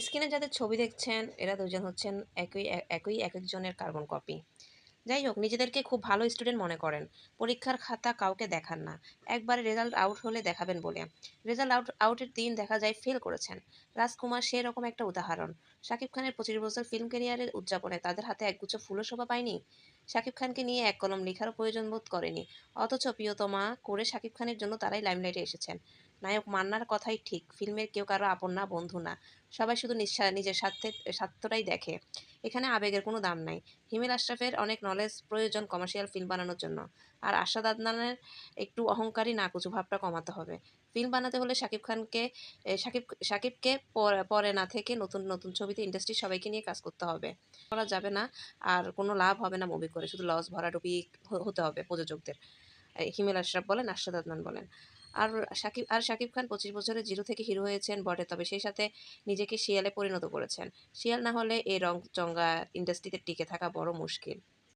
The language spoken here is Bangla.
স্ক্রিনে যাদের ছবি দেখছেন এরা দুজন হচ্ছেন একই একই এক একজনের কার্বন কপি যাই হোক, নিজেদেরকে খুব ভালো স্টুডেন্ট মনে করেন। পরীক্ষার খাতা কাউকে দেখান না। একবারে রেজাল্ট আউট হলে দেখাবেন বলে। রেজাল্ট আউট আউটের দিন দেখা যায় ফেল করেছেন। রাজকুমার সেরকম একটা উদাহরণ। শাকিব খানের পঁচিশ বছর ফিল্ম ক্যারিয়ারের উদযাপনে তাদের হাতে একগুচ্ছ ফুলও শোভা পায়নি। শাকিব খানকে নিয়ে এক কলম লেখারও প্রয়োজন বোধ করেনি। অথচ প্রিয়তমা করে শাকিব খানের জন্য তারাই লাইমলাইটে এসেছেন। নায়ক মান্নার কথাই ঠিক ফিল্মের কেউ কারও আপন না, বন্ধু না। সবাই শুধু নিজের স্বার্থের স্বার্থটাই দেখে। এখানে আবেগের কোনো দাম নাই। হিমেল আশরাফের অনেক নলেজ প্রয়োজন কমার্শিয়াল ফিল্ম বানানোর জন্য। আর আশাদ আদনানের একটু অহংকারী নাকুচু ভাবটা কমাতে হবে। ফিল্ম বানাতে হলে শাকিব খানকে শাকিব, শাকিবকে পরে- পরে না থেকে নতুন নতুন ছবিতে ইন্ডাস্ট্রির সবাইকে নিয়ে কাজ করতে হবে। করা যাবে না, আর কোনো লাভ হবে না মুভি করে। শুধু লস ভরাডুবি হতে হবে প্রযোজকদের। হিমেল আশরাফ বলেন আশাদ আদনান বলেন। আর শাকিব আর শাকিব খান পঁচিশ বছরে জিরো থেকে হিরো হয়েছেন বটে, তবে সেই সাথে নিজেকে শিয়ালে পরিণত করেছেন। শিয়াল না হলে এই রং চঙ্গা ইন্ডাস্ট্রিতে টিকে থাকা বড় মুশকিল।